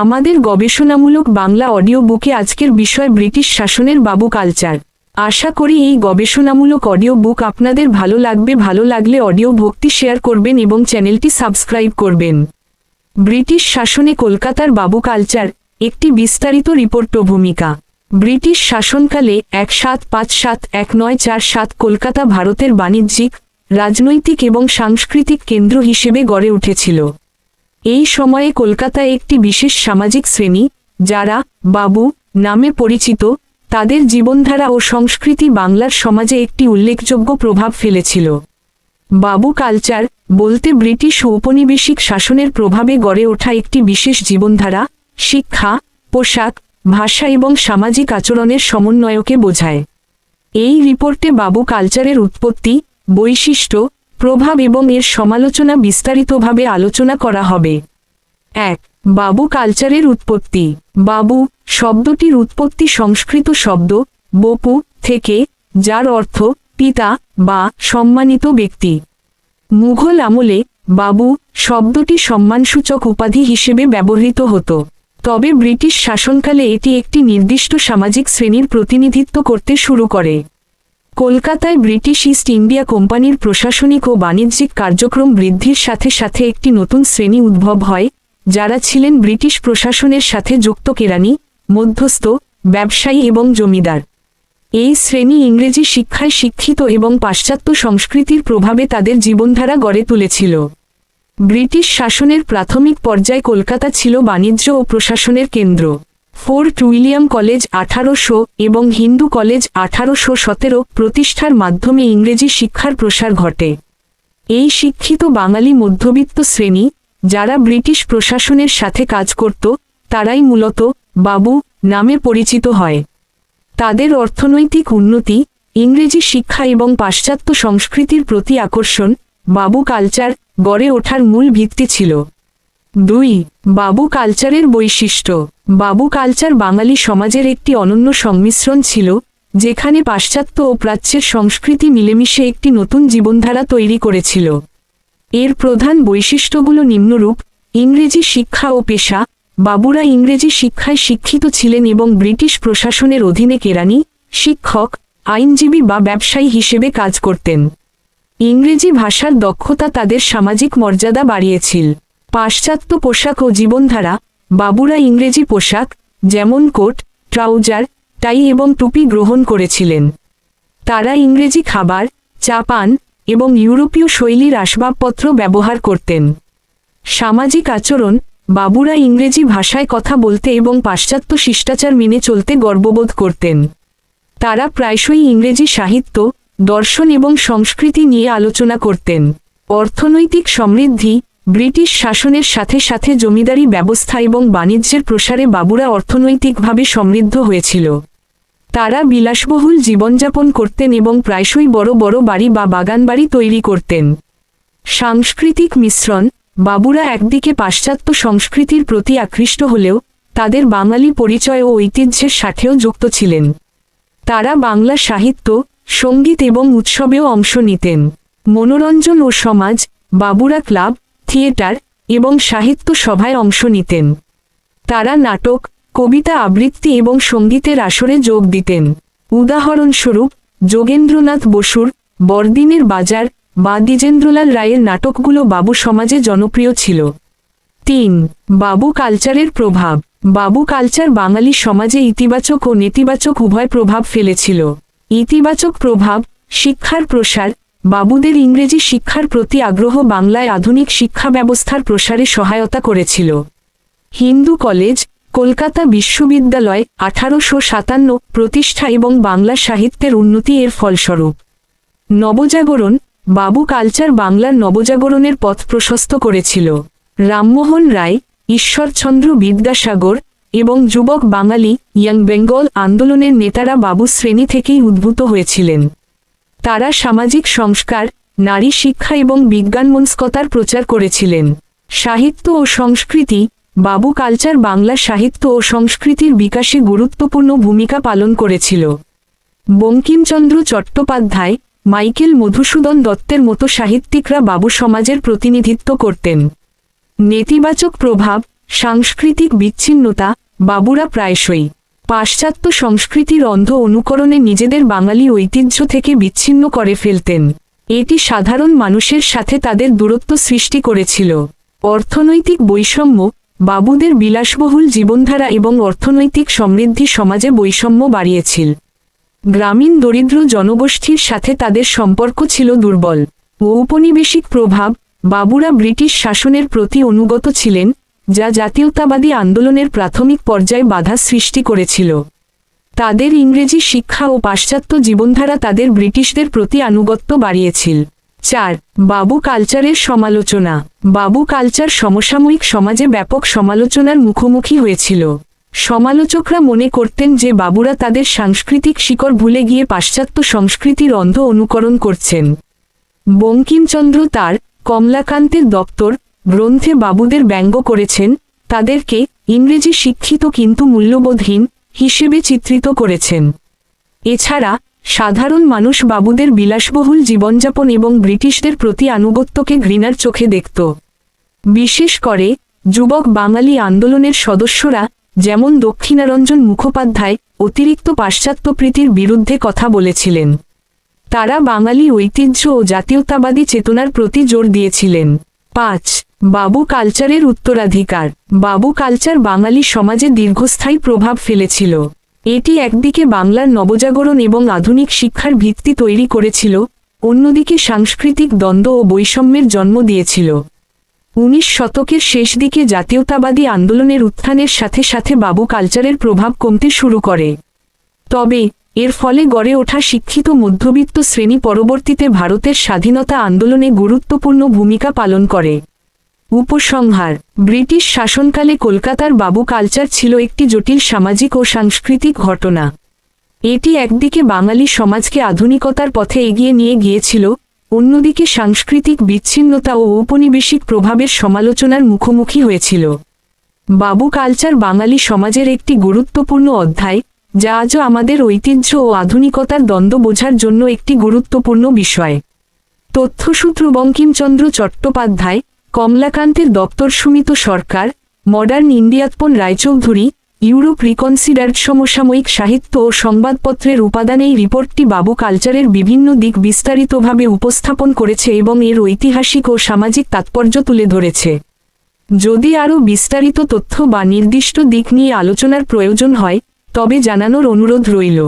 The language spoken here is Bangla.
আমাদের গবেষণামূলক বাংলা অডিও বুকে আজকের বিষয় ব্রিটিশ শাসনের বাবু কালচার। আশা করি এই গবেষণামূলক অডিও বুক আপনাদের ভালো লাগবে, ভালো লাগলে অডিও ভক্তি শেয়ার করবেন এবং চ্যানেলটি সাবস্ক্রাইব করবেন। ব্রিটিশ শাসনে কলকাতার বাবু কালচার একটি বিস্তারিত রিপোর্ট ভূমিকা ব্রিটিশ শাসনকালে এক সাত পাঁচ সাত এক নয় চার সাত কলকাতা ভারতের বাণিজ্যিক, রাজনৈতিক এবং সাংস্কৃতিক কেন্দ্র হিসেবে গড়ে উঠেছিল। এই সময়ে কলকাতায় একটি বিশেষ সামাজিক শ্রেণি, যারা বাবু নামে পরিচিত, তাদের জীবনধারা ও সংস্কৃতি বাংলার সমাজে একটি উল্লেখযোগ্য প্রভাব ফেলেছিল। বাবু কালচার বলতে ব্রিটিশ ঔপনিবেশিক শাসনের প্রভাবে গড়ে ওঠা একটি বিশেষ জীবনধারা, শিক্ষা, পোশাক, ভাষা এবং সামাজিক আচরণের সমন্বয়কে বোঝায়। এই রিপোর্টে বাবু কালচারের উৎপত্তি, বৈশিষ্ট্য প্রভাব এবং এর সমালোচনা বিস্তারিতভাবে আলোচনা করা হবে। এক, বাবু কালচারের উৎপত্তি। বাবু, শব্দটির উৎপত্তি সংস্কৃত শব্দ, বপু, থেকে, যার অর্থ পিতা বা সম্মানিত ব্যক্তি। মুঘল আমলে বাবু শব্দটি সম্মানসূচক উপাধি হিসেবে ব্যবহৃত হতো। তবে ব্রিটিশ শাসনকালে এটি একটি নির্দিষ্ট সামাজিক শ্রেণির প্রতিনিধিত্ব করতে শুরু করে। কলকাতায় ব্রিটিশ ইস্ট ইন্ডিয়া কোম্পানির প্রশাসনিক ও বাণিজ্যিক কার্যক্রম বৃদ্ধির সাথে সাথে একটি নতুন শ্রেণি উদ্ভব হয়, যারা ছিলেন ব্রিটিশ প্রশাসনের সাথে যুক্ত কেরানি, মধ্যস্থ, ব্যবসায়ী এবং জমিদার। এই শ্রেণি ইংরেজি শিক্ষায় শিক্ষিত এবং পাশ্চাত্য সংস্কৃতির প্রভাবে তাদের জীবনধারা গড়ে তুলেছিল। ব্রিটিশ শাসনের প্রাথমিক পর্যায়ে কলকাতা ছিল বাণিজ্য ও প্রশাসনের কেন্দ্র। ফোর্ট উইলিয়াম কলেজ আঠারোশো এবং হিন্দু কলেজ আঠারোশো সতেরো প্রতিষ্ঠার মাধ্যমে ইংরেজি শিক্ষার প্রসার ঘটে। এই শিক্ষিত বাঙালি মধ্যবিত্ত শ্রেণি, যারা ব্রিটিশ প্রশাসনের সাথে কাজ করত, তারাই মূলত বাবু নামে পরিচিত হয়। তাদের অর্থনৈতিক উন্নতি, ইংরেজি শিক্ষা এবং পাশ্চাত্য সংস্কৃতির প্রতি আকর্ষণ, বাবু কালচার গড়ে ওঠার মূল ভিত্তি ছিল। দুই, বাবু কালচারের বৈশিষ্ট্য। বাবু কালচার বাঙালি সমাজের একটি অনন্য সংমিশ্রণ ছিল, যেখানে পাশ্চাত্য ও প্রাচ্যের সংস্কৃতি মিলেমিশে একটি নতুন জীবনধারা তৈরি করেছিল। এর প্রধান বৈশিষ্ট্যগুলো নিম্নরূপ, ইংরেজি শিক্ষা ও পেশা, বাবুরা ইংরেজি শিক্ষায় শিক্ষিত ছিলেন এবং ব্রিটিশ প্রশাসনের অধীনে কেরানি, শিক্ষক, আইনজীবী বা ব্যবসায়ী হিসেবে কাজ করতেন। ইংরেজি ভাষার দক্ষতা তাদের সামাজিক মর্যাদা বাড়িয়েছিল। পাশ্চাত্য পোশাক ও জীবনধারা, বাবুরা ইংরেজি পোশাক, যেমন কোট, ট্রাউজার, টাই এবং টুপি গ্রহণ করেছিলেন। তারা ইংরেজি খাবার, চা পান এবং ইউরোপীয় শৈলীর আসবাবপত্র ব্যবহার করতেন। সামাজিক আচরণ, বাবুরা ইংরেজি ভাষায় কথা বলতে এবং পাশ্চাত্য শিষ্টাচার মেনে চলতে গর্ববোধ করতেন। তারা প্রায়শই ইংরেজি সাহিত্য, দর্শন এবং সংস্কৃতি নিয়ে আলোচনা করতেন। অর্থনৈতিক সমৃদ্ধি ব্রিটিশ শাসনের সাথে সাথে জমিদারি ব্যবস্থা এবং বাণিজ্যের প্রসারে বাবুরা অর্থনৈতিকভাবে সমৃদ্ধ হয়েছিল। তারা বিলাসবহুল জীবনযাপন করতেন এবং প্রায়শই বড় বড় বাড়ি বা বাগান বাড়ি তৈরি করতেন। সাংস্কৃতিক মিশ্রণ, বাবুরা একদিকে পাশ্চাত্য সংস্কৃতির প্রতি আকৃষ্ট হলেও তাদের বাঙালি পরিচয় ও ঐতিহ্যের সাথেও যুক্ত ছিলেন। তারা বাংলা সাহিত্য, সংগীত এবং উৎসবেও অংশ নিতেন। মনোরঞ্জন ও সমাজ, বাবুরা ক্লাব থিয়েটার এবং সাহিত্য সভায় অংশ নিতেন। তারা নাটক, কবিতা আবৃত্তি এবং সঙ্গীতের আসরে যোগ দিতেন। উদাহরণস্বরূপ, যোগেন্দ্রনাথ বসুর বরদিনের বাজার বা দ্বিজেন্দ্রলাল রায়ের নাটকগুলো বাবু সমাজে জনপ্রিয় ছিল। তিন, বাবু কালচারের প্রভাব। বাবু কালচার বাঙালি সমাজে ইতিবাচক ও নেতিবাচক উভয় প্রভাব ফেলেছিল। ইতিবাচক প্রভাব, শিক্ষার প্রসার বাবুদের ইংরেজি শিক্ষার প্রতি আগ্রহ বাংলায় আধুনিক শিক্ষা ব্যবস্থার প্রসারে সহায়তা করেছিল। হিন্দু কলেজ, কলকাতা বিশ্ববিদ্যালয়, আঠারোশো সাতান্ন প্রতিষ্ঠা এবং বাংলা সাহিত্যের উন্নতি এর ফলস্বরূপ। নবজাগরণ, বাবু কালচার বাংলার নবজাগরণের পথ প্রশস্ত করেছিল। রামমোহন রায়, ঈশ্বরচন্দ্র বিদ্যাসাগর এবং যুবক বাঙালি, ইয়াং বেঙ্গল আন্দোলনের নেতারা বাবু শ্রেণি থেকেই উদ্ভূত হয়েছিলেন। তারা সামাজিক সংস্কার, নারী শিক্ষা এবং বিজ্ঞানমনস্কতার প্রচার করেছিলেন। সাহিত্য ও সংস্কৃতি, বাবু কালচার বাংলা সাহিত্য ও সংস্কৃতির বিকাশে গুরুত্বপূর্ণ ভূমিকা পালন করেছিল। বঙ্কিমচন্দ্র চট্টোপাধ্যায়, মাইকেল মধুসূদন দত্তের মতো সাহিত্যিকরা বাবু সমাজের প্রতিনিধিত্ব করতেন। নেতিবাচক প্রভাব, সাংস্কৃতিক বিচ্ছিন্নতা, বাবুরা প্রায়শই পাশ্চাত্য সংস্কৃতির অন্ধ অনুকরণে নিজেদের বাঙালি ঐতিহ্য থেকে বিচ্ছিন্ন করে ফেলতেন। এটি সাধারণ মানুষের সাথে তাদের দূরত্ব সৃষ্টি করেছিল। অর্থনৈতিক বৈষম্য, বাবুদের বিলাসবহুল জীবনধারা এবং অর্থনৈতিক সমৃদ্ধি সমাজে বৈষম্য বাড়িয়েছিল। গ্রামীণ দরিদ্র জনগোষ্ঠীর সাথে তাদের সম্পর্ক ছিল দুর্বল। ঔপনিবেশিক প্রভাব, বাবুরা ব্রিটিশ শাসনের প্রতি অনুগত ছিলেন যা জাতীয়তাবাদী আন্দোলনের প্রাথমিক পর্যায়ে বাধা সৃষ্টি করেছিল। তাদের ইংরেজি শিক্ষা ও পাশ্চাত্য জীবনধারা তাদের ব্রিটিশদের প্রতি আনুগত্য বাড়িয়েছিল। চার, বাবু কালচারের সমালোচনা। বাবু কালচার সমসাময়িক সমাজে ব্যাপক সমালোচনার মুখোমুখি হয়েছিল। সমালোচকরা মনে করতেন যে বাবুরা তাদের সাংস্কৃতিক শিকড় ভুলে গিয়ে পাশ্চাত্য সংস্কৃতির অন্ধ অনুকরণ করছেন। বঙ্কিমচন্দ্র তার কমলাকান্তের দপ্তর গ্রন্থে বাবুদের ব্যঙ্গ করেছেন, তাদেরকে ইংরেজি শিক্ষিত কিন্তু মূল্যবোধহীন হিসেবে চিত্রিত করেছেন। এছাড়া, সাধারণ মানুষ বাবুদের বিলাসবহুল জীবনযাপন এবং ব্রিটিশদের প্রতি আনুগত্যকে ঘৃণার চোখে দেখত। বিশেষ করে, যুবক বাঙালি আন্দোলনের সদস্যরা যেমন দক্ষিণারঞ্জন মুখোপাধ্যায় অতিরিক্ত পাশ্চাত্যপ্রীতির বিরুদ্ধে কথা বলেছিলেন, তারা বাঙালি ঐতিহ্য ও জাতীয়তাবাদী চেতনার প্রতি জোর দিয়েছিলেন। পাঁচ বাবু কালচারের উত্তরাধিকার। বাবু কালচার বাঙালি সমাজে দীর্ঘস্থায়ী প্রভাব ফেলেছিল। এটি একদিকে বাংলার নবজাগরণ এবং আধুনিক শিক্ষার ভিত্তি তৈরি করেছিল, অন্যদিকে সাংস্কৃতিক দ্বন্দ্ব ও বৈষম্যের জন্ম দিয়েছিল। উনিশ শতকের শেষ দিকে জাতীয়তাবাদী আন্দোলনের উত্থানের সাথে সাথে বাবু কালচারের প্রভাব কমতে শুরু করে। তবে, এর ফলে গড়ে ওঠা শিক্ষিত মধ্যবিত্ত শ্রেণি পরবর্তীতে ভারতের স্বাধীনতা আন্দোলনে গুরুত্বপূর্ণ ভূমিকা পালন করে। উপসংহার, ব্রিটিশ শাসনকালে কলকাতার বাবু কালচার ছিল একটি জটিল সামাজিক ও সাংস্কৃতিক ঘটনা। এটি একদিকে বাঙালি সমাজকে আধুনিকতার পথে এগিয়ে নিয়ে গিয়েছিল, অন্যদিকে সাংস্কৃতিক বিচ্ছিন্নতা ও ঔপনিবেশিক প্রভাবের সমালোচনার মুখোমুখি হয়েছিল। বাবু কালচার বাঙালি সমাজের একটি গুরুত্বপূর্ণ অধ্যায়, যা আজও আমাদের ঐতিহ্য ও আধুনিকতার দ্বন্দ্ব বোঝার জন্য একটি গুরুত্বপূর্ণ বিষয়। তথ্যসূত্র বঙ্কিমচন্দ্র চট্টোপাধ্যায় কমলাকান্তের দপ্তর সুমিত সরকার, মডার্ন ইন্ডিয়াতপন রায়চৌধুরী, ইউরোপ রিকনসিডার্ড সমসাময়িক সাহিত্য ও সংবাদপত্রের উপাদান এই রিপোর্টটি বাবু কালচারের বিভিন্ন দিক বিস্তারিতভাবে উপস্থাপন করেছে এবং এর ঐতিহাসিক ও সামাজিক তাৎপর্য তুলে ধরেছে। যদি আরও বিস্তারিত তথ্য বা নির্দিষ্ট দিক নিয়ে আলোচনার প্রয়োজন হয়, তবে জানানোর অনুরোধ রইল।